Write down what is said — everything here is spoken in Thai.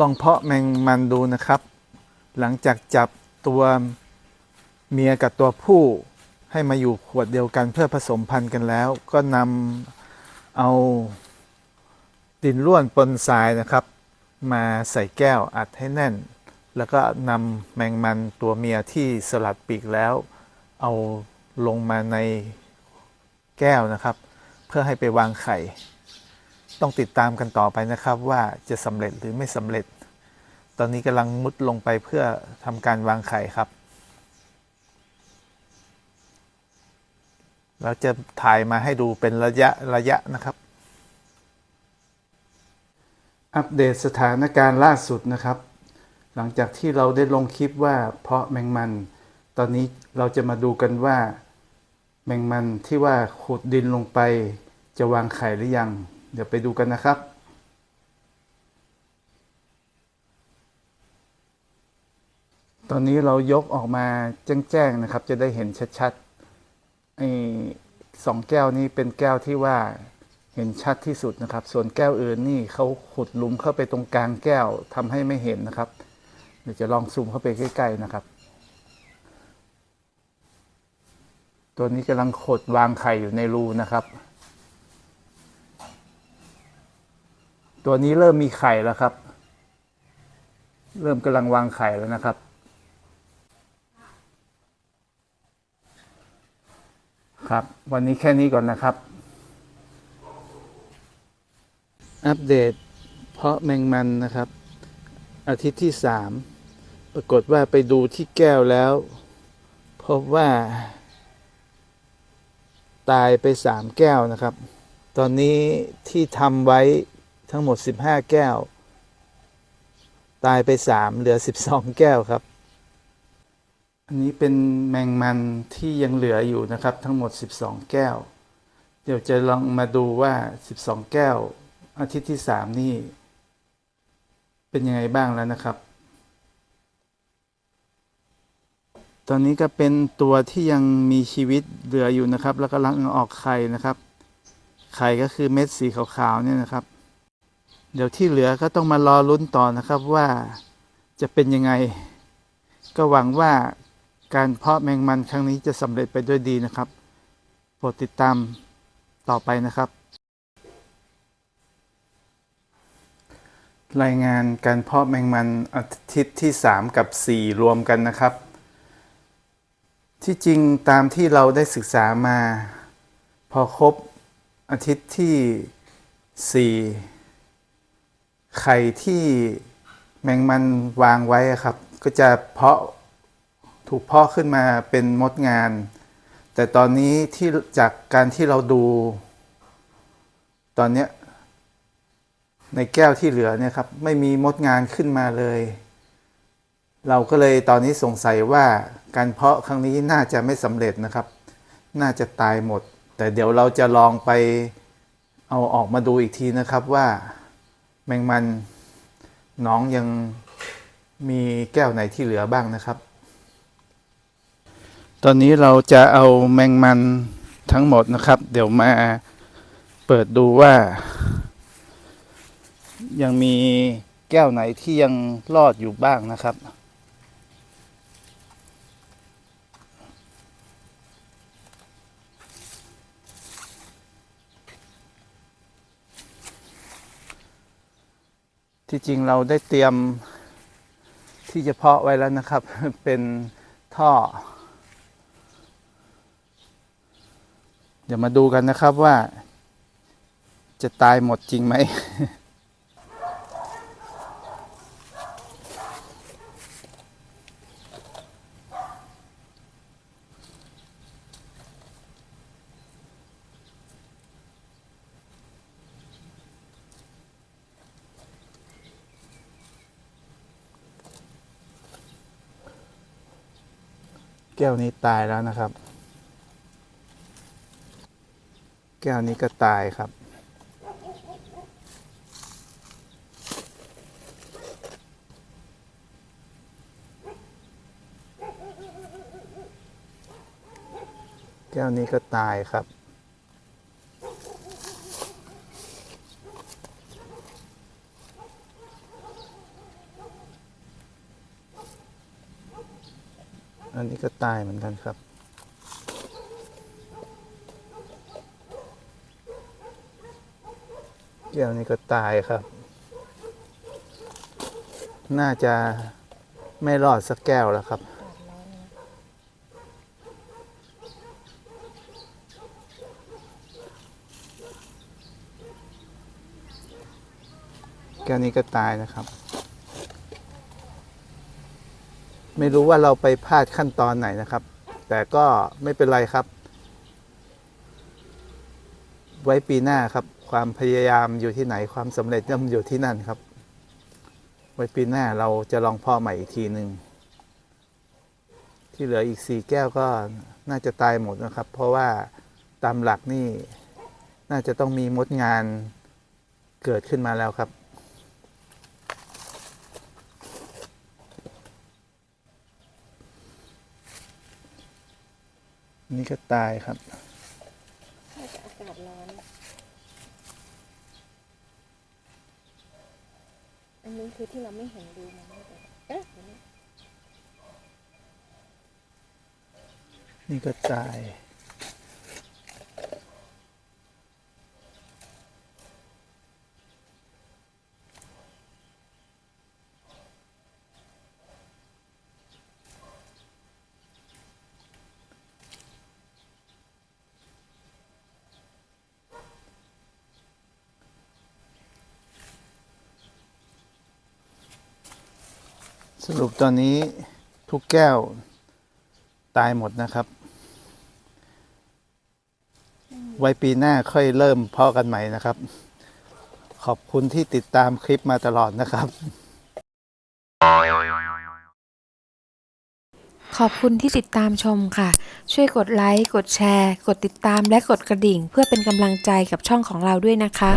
ลองเพาะแมงมันดูนะครับ หลังจากจับตัวเมียกับตัวผู้ให้มาอยู่ขวดเดียวกันเพื่อผสมพันธุ์กันแล้ว ก็นำเอาดินร่วนปนทรายนะครับ มาใส่แก้วอัดให้แน่น แล้วก็นำแมงมันตัวเมียที่สลัดปีกแล้ว เอาลงมาในแก้วนะครับ เพื่อให้ไปวางไข่ ต้องติดตามกันต่อไปนะครับว่าจะสำเร็จหรือไม่สำเร็จ ตอนนี้กำลังมุดลงไปเพื่อทำการวางไข่ครับ เราจะถ่ายมาให้ดูเป็นระยะระยะนะครับ อัปเดตสถานการณ์ล่าสุดนะครับ หลังจากที่เราได้ลงคลิปว่าเพาะแมงมัน ตอนนี้เราจะมาดูกันว่า แมงมันที่ว่าขุดดินลงไป จะวางไข่หรือยัง เดี๋ยวไปดูกันนะครับ ตอนนี้เรายกออกมาแจ้งๆนะครับ จะได้เห็นชัดๆไอ้สองแก้วนี้เป็นแก้วที่ว่าเห็นชัดที่สุดนะครับ ส่วนแก้วอื่นนี่เขาขุดลุมเข้าไปตรงกลางแก้วทำให้ไม่เห็นนะครับ เดี๋ยวจะลองซูมเข้าไปใกล้ๆนะครับ ตัวนี้กำลังขดวางไข่อยู่ในรูนะครับ ตัวนี้เริ่มมีไข่แล้วครับ เริ่มกำลังวางไข่แล้วนะครับ ครับ วันนี้แค่นี้ก่อนนะครับ อัปเดต เพาะแมงมันนะครับ อาทิตย์ที่สามปรากฏว่าไปดูที่แก้วแล้ว พบว่า ตายไปสามแก้วนะครับ ตอนนี้ที่ทำไว้ ทั้งหมด 15 แก้ว ตายไป 3 เหลือ 12 แก้วครับ อันนี้เป็นแมงมันที่ยังเหลืออยู่นะครับ ทั้งหมด 12 แก้ว เดี๋ยวจะลองมาดูว่า 12 แก้ว อาทิตย์ที่ 3 นี่ เป็นยังไงบ้างแล้วนะครับ ตอนนี้ก็เป็นตัวที่ยังมีชีวิตเหลืออยู่นะครับ แล้วก็ลังออกไข่นะครับ ไข่ก็คือเม็ดสีขาวๆเนี่ยนะครับ เดี๋ยวที่เหลือก็ต้องมารอลุ้นต่อนะครับว่าจะเป็นยังไง ก็หวังว่าการเพาะแมงมันครั้งนี้จะสำเร็จไปด้วยดีนะครับโปรดติดตามต่อไปนะครับ รายงานการเพาะแมงมันอาทิตย์ที่ 3 กับ 4 รวมกันนะครับ ที่จริงตามที่เราได้ศึกษามา พอครบอาทิตย์ที่ 4 ไข่ที่แมงมันวางไว้ครับ ก็จะเพาะถูกเพาะขึ้นมาเป็นมดงาน แต่ตอนนี้ที่จากการที่เราดู ตอนนี้ในแก้วที่เหลือเนี่ยครับไม่มีมดงานขึ้นมาเลย เราก็เลยตอนนี้สงสัยว่าการเพาะครั้งนี้น่าจะไม่สำเร็จนะครับ น่าจะตายหมด แต่เดี๋ยวเราจะลองไปเอาออกมาดูอีกทีนะครับว่า แมงมันน้องยังมีแก้วไหนที่เหลือบ้างนะครับ ตอนนี้เราจะเอาแมงมันทั้งหมดนะครับ เดี๋ยวมาเปิดดูว่า ยังมีแก้วไหนที่ยังรอดอยู่บ้างนะครับ ที่จริงเราได้เตรียมที่จะเพาะไว้แล้วนะครับ เป็นท่อ เดี๋ยวมาดูกันนะครับว่าจะตายหมดจริงไหม แก้วนี้ตายแล้วนะครับ แก้วนี้ก็ตายครับ แก้วนี้ก็ตายครับ อันนี้ก็ตายเหมือนกันครับแก้วนี้ก็ตายครับ น่าจะไม่รอดสักแก้วแล้วครับ แก้วนี้ก็ตายนะครับ ไม่รู้ว่าเราไปพลาดขั้นตอนไหนนะครับ แต่ก็ไม่เป็นไรครับ ไว้ปีหน้าครับ ความพยายามอยู่ที่ไหนความสำเร็จย่อมอยู่ที่นั่นครับ ไว้ปีหน้าเราจะลองเพ่อใหม่อีกทีหนึ่งที่เหลืออีกสี่แก้วก็น่าจะตายหมดนะครับ เพราะว่าตามหลักนี่น่าจะต้องมีมดงานเกิดขึ้นมาแล้วครับ นี่ก็ตายครับน่าจะอากาศร้อน อันนี้คือที่เราไม่เห็นดูมันไม่ได้เอ๊ะเดี๋ยวนี้นี่ก็ตาย สรุปตอนนี้ทุกแก้วตายหมดนะครับ ไว้ปีหน้าค่อยเริ่มเพาะกันใหม่นะครับ ขอบคุณที่ติดตามคลิปมาตลอดนะครับ ขอบคุณที่ติดตามชมค่ะ ช่วยกดไลค์ กดแชร์ กดติดตามและกดกระดิ่ง เพื่อเป็นกำลังใจกับช่องของเราด้วยนะคะ